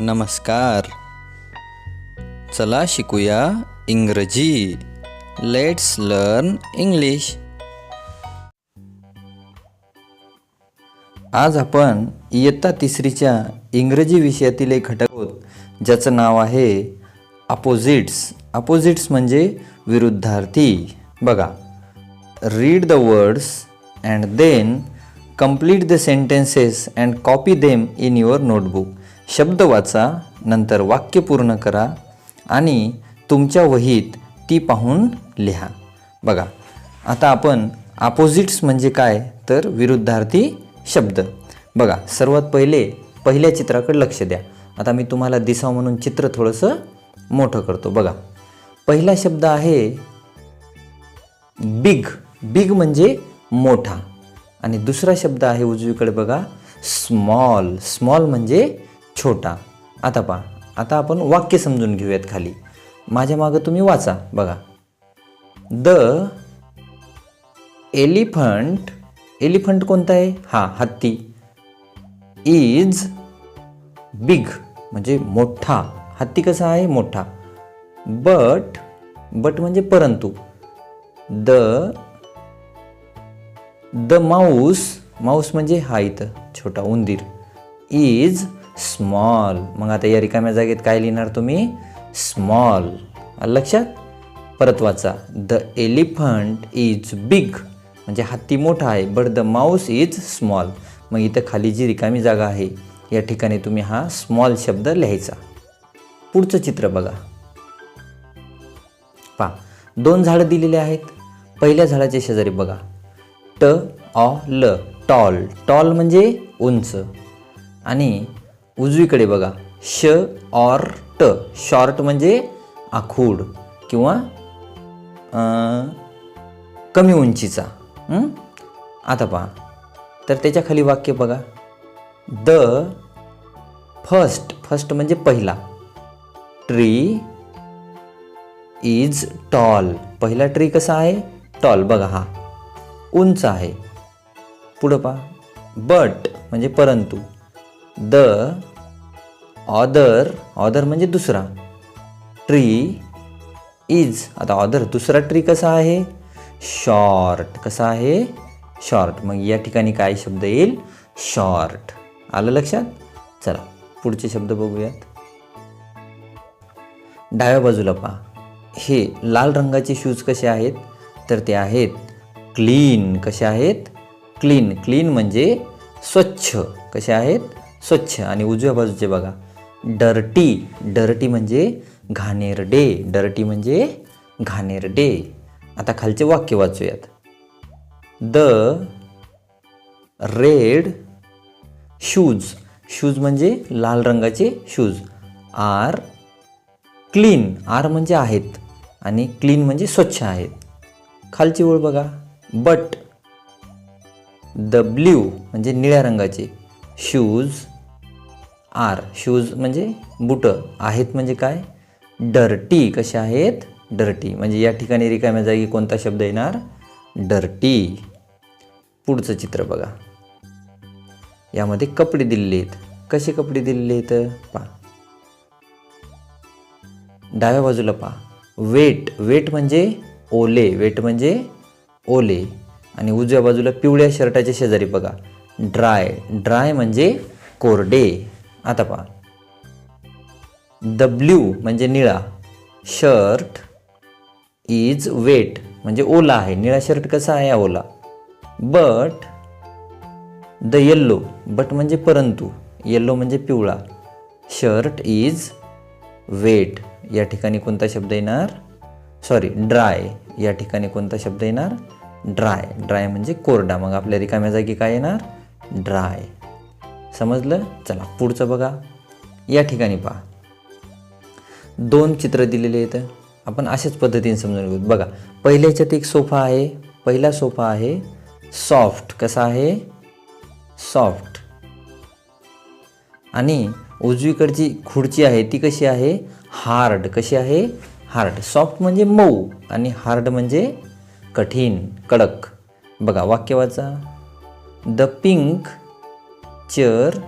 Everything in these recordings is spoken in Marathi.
नमस्कार. चला शिकूया इंग्रजी. लेट्स लर्न इंग्लिश आज आपण इयत्ता तिसरीच्या इंग्रजी विषयातील एक घटक आहोत ज्याचं नाव आहे अपोजिट्स. अपोजिट्स म्हणजे विरुद्धार्थी. बघा read the words and then complete the sentences and copy them in your notebook शब्द वाचा नंतर वाक्य पूर्ण करा आणि तुमच्या वहीत ती पाहून लिहा. बघा आता आपण अपोजिट्स म्हणजे काय? तर विरुद्धार्थी शब्द. बघा सर्वात पहिले पहिल्या चित्राकडे लक्ष द्या. आता मी तुम्हाला दिसाव म्हणून चित्र थोडंसं मोठं करतो. बघा पहिला शब्द आहे बिग. बिग म्हणजे मोठा. आणि दुसरा शब्द आहे उजवीकडे बघा स्मॉल स्मॉल म्हणजे छोटा. आता पहा आता आपण वाक्य समजून घेऊयात खाली. माझ्या मागं तुम्ही वाचा बघा. द एलिफंट एलिफंट कोणता आहे? हा हत्ती. इज बिग म्हणजे मोठा. हत्ती कसा आहे? मोठा. बट बट म्हणजे परंतु. द द माऊस माऊस म्हणजे हा इथं छोटा उंदीर. इज स्मॉल मग आता या रिकाम्या जागेत काय लिहिणार तुम्ही? स्मॉल लक्षात? परत वाचा. द एलिफंट इज बिग म्हणजे हत्ती मोठा आहे but the mouse is small मग इथं खाली जी रिकामी जागा आहे या ठिकाणी तुम्ही हा स्मॉल शब्द लिहायचा. पुढचं चित्र बघा. पा दोन झाडं दिलेली आहेत. पहिल्या झाडाच्या शेजारी बघा. ट ऑ ल टॉल. टॉल म्हणजे उंच. आणि उजवीकडे बघा. श ऑर ट. शॉर्ट म्हणजे आखूड किंवा कमी उंचीचा. आता पहा. तर त्याच्याखाली वाक्य बघा. The first. फर्स्ट म्हणजे पहिला. Tree is tall. पहिला ट्री कसा आहे? टॉल. बघा हा. उंच आहे. पुढं पहा. बट म्हणजे परंतु. द ऑदर ऑदर म्हणजे दुसरा. ट्री इज आता ऑदर दुसरा ट्री कसा आहे? शॉर्ट कसा आहे? शॉर्ट मग या ठिकाणी काय शब्द येईल? शॉर्ट आलं लक्षात? चला पुढचे शब्द बघूयात. डाव्या बाजूला पहा. हे लाल रंगाचे शूज कसे आहेत? तर ते आहेत क्लीन कसे आहेत? क्लीन क्लीन म्हणजे स्वच्छ. कसे आहेत? स्वच्छ आणि उजव्या बाजूचे बघा. डर्टी डर्टी म्हणजे घाणेरडे डर्टी म्हणजे घाणेरडे आता खालचे वाक्य वाचूयात. द रेड शूज शूज म्हणजे लाल रंगाचे शूज आर क्लीन आर म्हणजे आहेत. आणि क्लीन म्हणजे स्वच्छ आहेत. खालची ओळ बघा. बट द ब्ल्यू म्हणजे निळ्या रंगाचे. Shoes R. शूज म्हणजे बुटं. आहेत म्हणजे काय? डर्टी कसे आहेत? डर्टी म्हणजे या ठिकाणी रिकाम्या जागी कोणता शब्द येणार? डर्टी पुढचं चित्र बघा. यामध्ये कपडे दिलेले आहेत. कसे कपडे दिलेले आहेत? पहा. डाव्या बाजूला पहा. वेट वेट म्हणजे ओले. वेट म्हणजे ओले. आणि उजव्या बाजूला पिवळ्या शर्टाच्या शेजारी बघा. ड्राय ड्राय म्हणजे कोरडे. आता पहा. द ब्ल्यू म्हणजे निळा. शर्ट इज वेट म्हणजे ओला आहे. निळा शर्ट कसा आहे? ओला. बट द येल्लो बट म्हणजे परंतु. येल्लो म्हणजे पिवळा. शर्ट इज वेट या ठिकाणी कोणता शब्द येणार? सॉरी ड्राय या ठिकाणी कोणता शब्द येणार? ड्राय ड्राय म्हणजे कोरडा. मग आपल्या रिकाम्या जागी काय येणार? ड्राय समजलं? चला पुढचं बघा. या ठिकाणी पहा. दोन चित्र दिलेले आहेत. आपण अशाच पद्धतीने समजून घेऊ. बघा पहिल्याच्यात एक सोफा आहे. पहिला सोफा आहे सॉफ्ट. कसा आहे? सॉफ्ट. आणि उजवीकडची खुर्ची आहे ती कशी आहे? हार्ड. कशी आहे? हार्ड. सॉफ्ट म्हणजे मऊ आणि हार्ड म्हणजे कठीण कडक. बघा वाक्य वाचा. The pink chair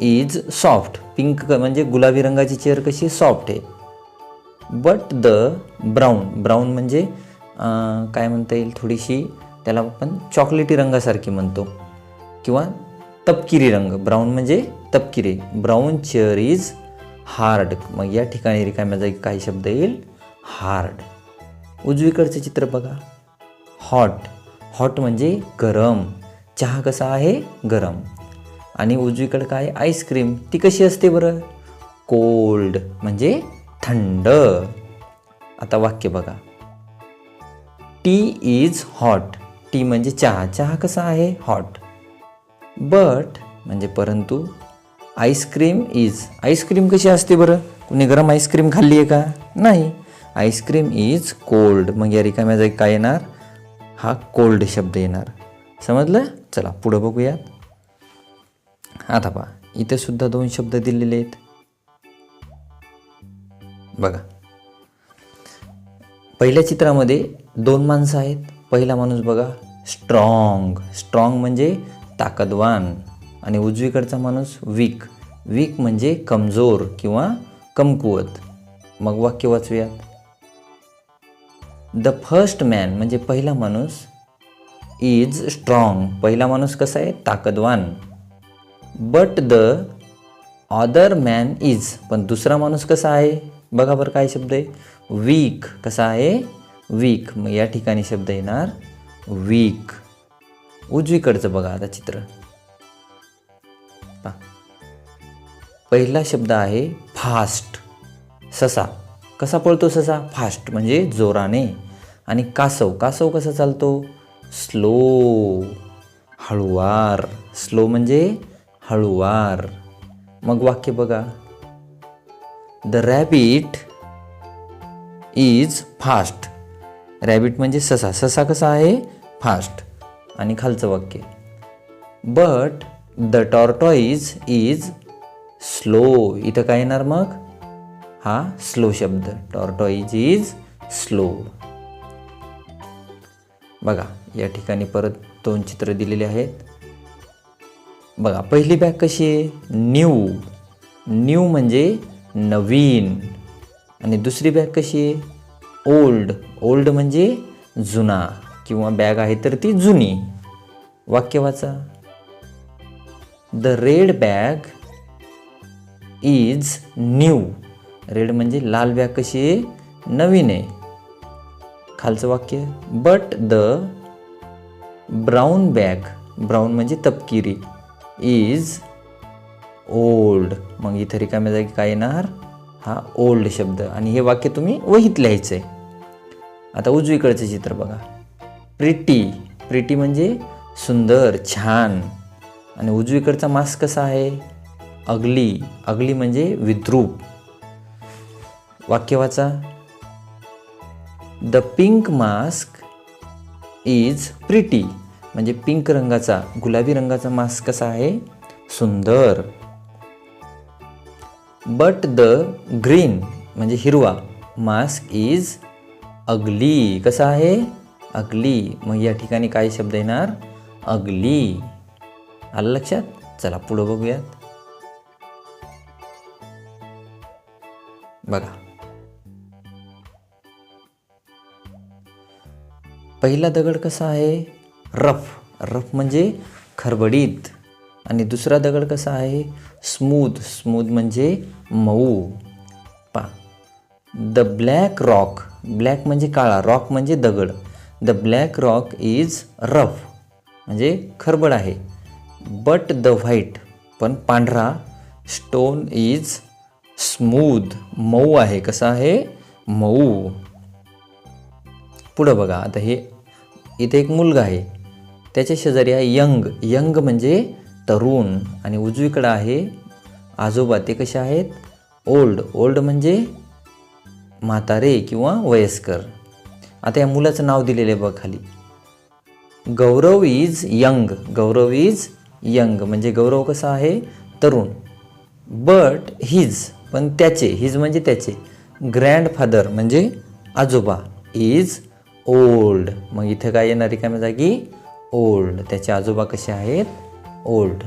is soft. Pink म्हणजे गुलाबी रंगाची चेअर कशी? सॉफ्ट आहे. But the brown. ब्राऊन म्हणजे काय म्हणता येईल थोडीशी त्याला आपण चॉकलेटी रंगासारखी म्हणतो. किंवा तपकिरी रंग. ब्राऊन म्हणजे तपकिरी. Brown chair is hard. मग या ठिकाणी रिकाम्या जागी काही शब्द येईल. हार्ड. उजवीकडचं चित्र बघा. हॉट. हॉट म्हणजे गरम. चहा कसा आहे? गरम. आणि उजवीकडे काय? आईस्क्रीम ती कशी असते बरं? कोल्ड म्हणजे थंड. आता वाक्य बघा. टी इज हॉट टी म्हणजे चहा. चहा कसा आहे? हॉट बट म्हणजे परंतु आईस्क्रीम इज आईस्क्रीम कशी असते बरं? कुणी गरम आईस्क्रीम खाल्ली आहे का? नाही. आईस्क्रीम इज कोल्ड मग या रिकाम्या जागी काय येणार? हा कोल्ड शब्द येणार. समजलं? चला पुढं बघूयात. आता पहा इथे सुद्धा दोन शब्द दिलेले आहेत. बघा. पहिल्या चित्रामध्ये दोन माणसं आहेत. पहिला माणूस बघा स्ट्रॉंग स्ट्रॉंग म्हणजे ताकदवान. आणि उजवीकडचा माणूस वीक वीक म्हणजे कमजोर किंवा कमकुवत. मग वाक्य वाचूयात. द फर्स्ट मॅन म्हणजे पहिला माणूस इज स्ट्रॉंग पहिला माणूस कसा आहे? ताकदवान. But the other man is पण दुसरा माणूस कसा आहे? बघा बरं काय शब्द आहे. वीक कसा आहे? वीक मग या ठिकाणी शब्द येणार वीक उजवीकडचं बघा आता चित्र. पहिला शब्द आहे फास्ट ससा. कसा पळतो ससा? फास्ट म्हणजे जोराने. आणि कासव. कासव कसा चालतो? स्लो हळुवार. स्लो म्हणजे हळुवार. मग वाक्य बघा. The rabbit is fast rabbit म्हणजे ससा. ससा कसा आहे? फास्ट आणि खालचं वाक्य. But the tortoise is slow इथं काय येणार मग? हा स्लो शब्द. टॉर्टॉईज इज स्लो बघा या ठिकाणी परत दोन चित्र दिलेले आहेत. बघा पहिली बॅग कशी आहे? न्यू. न्यू म्हणजे नवीन. आणि दुसरी बॅग कशी आहे? ओल्ड. ओल्ड म्हणजे जुना. किंवा बॅग आहे तर ती जुनी. वाक्य वाचा. The red bag is new red म्हणजे लाल बॅग कशी आहे? नवीन आहे. खालचं वाक्य but the brown bag brown म्हणजे तपकिरी. इज ओल्ड मग इथे रिकाम्या जागी काय येणार? हा ओल्ड शब्द. आणि हे वाक्य तुम्ही वहीत लिहायचं आहे आता उजवीकडचं चित्र बघा. प्रिटी प्रिटी म्हणजे सुंदर छान. आणि उजवीकडचा मास्क कसा आहे? अगली अगली म्हणजे विद्रूप. वाक्य वाचा. The pink mask is pretty म्हणजे पिंक रंगाचा गुलाबी रंगाचा मास्क कसा आहे? सुंदर. बट द ग्रीन म्हणजे हिरवा मास्क इज अगली कसा आहे? अगली मग या ठिकाणी काय शब्द येणार? अगली आलं लक्षात? चला पुढं बघूयात. बघा. पहिला दगड कसा आहे? रफ. रफ म्हणजे खरबडीत. आणि दुसरा दगड कसा आहे? स्मूथ स्मूथ म्हणजे मऊ. पा. द ब्लॅक रॉक ब्लॅक म्हणजे काळा. रॉक म्हणजे दगड. The black rock is rough म्हणजे खरबड आहे. बट द व्हाईट पण पांढरा. स्टोन इज स्मूद मऊ आहे. कसं आहे? मऊ. पुढं बघा. आता हे इथे एक मुलगा आहे. त्याच्या शेजारी आहे यंग यंग म्हणजे तरुण. आणि उजवीकडं आहे आजोबा. ते कसे आहेत? ओल्ड. ओल्ड म्हणजे म्हातारे किंवा वयस्कर. आता या मुलाचं नाव दिलेलं आहे बघ खाली. Gaurav is young. Gaurav is young. म्हणजे गौरव कसा आहे? तरुण. बट हिज पण त्याचे. हिज म्हणजे त्याचे. ग्रँडफादर म्हणजे आजोबा. Is old. मग इथं काय येणार रिकाम्या जागी? ओल्ड त्याचे आजोबा कसे आहेत? ओल्ड